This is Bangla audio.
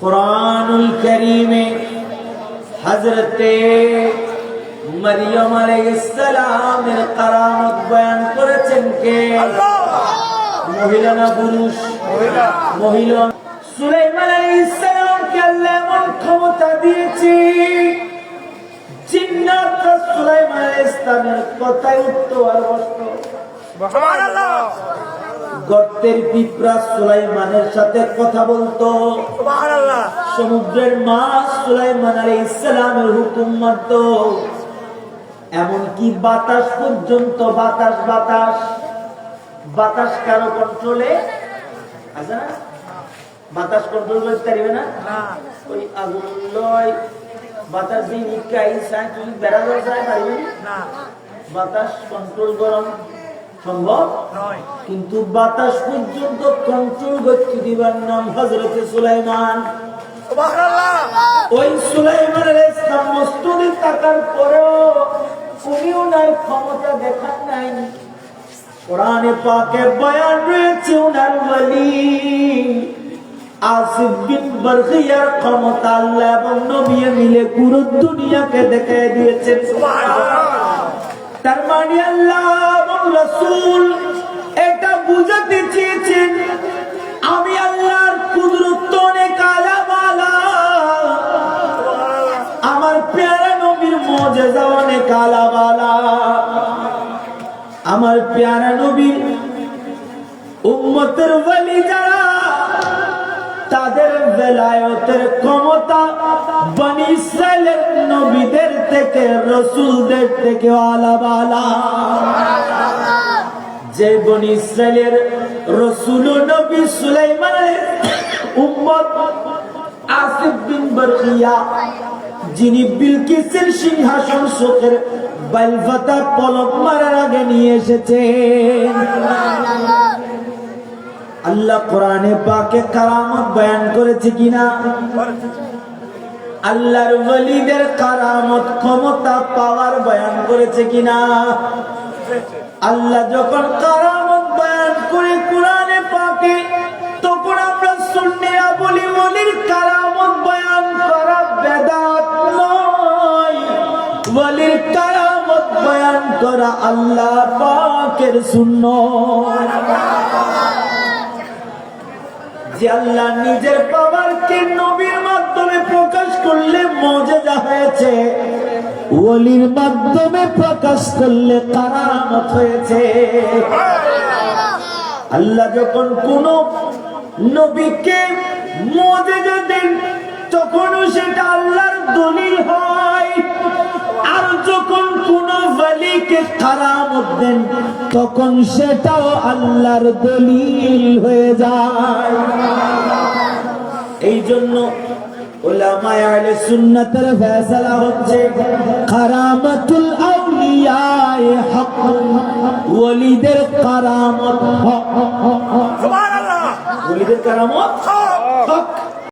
কোরআনুল করিমে হজরতে মরিয়ম আলাইহিসসালামের কারামত বয়ান করেছেন কে? মহিলা না পুরুষ? মহিলা। সুলাইমান আলাইহিসসালামকে আল্লাহ এমন ক্ষমতা দিয়েছে জিন্নাতরা সুলাইমান আলাইহিসসালামের কথায় উঠতো আর বসতো গর্তের পিঁপড়া সুলাইমানের সাথে কথা বলতো। সমুদ্রের মাছ সুলাইমান আলী ইসলামের হুকুম মানত। এমনকি বাতাস পর্যন্ত বাতাস বাতাস। বাতাস কারও কন্ট্রোলে বাতাস কন্ট্রোল করতে পারবে না? ওই আগুন লয়। বাতাস দিয়ে নিকাই বেড়াতে যায় পারবে বাতাস কন্ট্রোল গরম। সম্ভব? কিন্তু বাতাস পর্যন্ত কন্ট্রোল করতে দিবার নাম হজরতে সুলাইমান। ওই সুলাইমান ইসলাম মস্তুদি থাকার পরেও উনি ওনার ক্ষমতা দেখান নাই। কোরআনে পাকে বয়ান রয়েছে ওনার বলি আসিফ বিন বরখিয়ার ক্ষমতা আল্লাহ এবং নবী মিলে পুরো দুনিয়াকে দেখায় দিয়েছেন। তার মানে আল্লাহ রসুল এটা বুঝাতে চেয়েছেন, আমি আল্লাহর কুদরত অনেক আলামালা আমার পেয়ারা নবীর মজেজা অনেক আলামালা আমার পেয়ারা নবীর উম্মতের বলি যারা, তাদের বেলায়তের ক্ষমতা বনি ইসরায়েলের নবীদের থেকে, রসুলদের থেকে আলাবালা যে বনি ইসরায়েলের রসুল নবী সুলাইমানের উম্মত আসিফ বিন যিনি বিলকিসের সিংহাসন শোকের বাইলফাতা পলক মারার আগে নিয়ে এসেছেন আল্লাহ কোরআনে পাকে কারামত বয়ান করেছে কিনা? আল্লাহর ওয়ালিদের কারামত ক্ষমতা পাওয়ার বয়ান করেছে কিনা? আল্লাহ যখন ওলির কারামত বয়ান করা আল্লাহ পাকের সুন্নত। যে আল্লাহ নিজের নবীর মাধ্যমে প্রকাশ করলে হয়েছে, ওলির মাধ্যমে প্রকাশ করলে কারামত হয়েছে। আল্লাহ যখন কোন নবীকে মজেজা দেন, তখনও সেটা আল্লাহর দলিল হয়। বলিকে কারামত দেন তখন সেটাও আল্লাহর দলিল হয়ে যায়। এই জন্য ওলামায়ে আহলে সুন্নাতের ফয়সালা হচ্ছে কারামাতুল আউলিয়ায়ে হক ওলিদের কারামত হক। ওলিদের কারামত হক।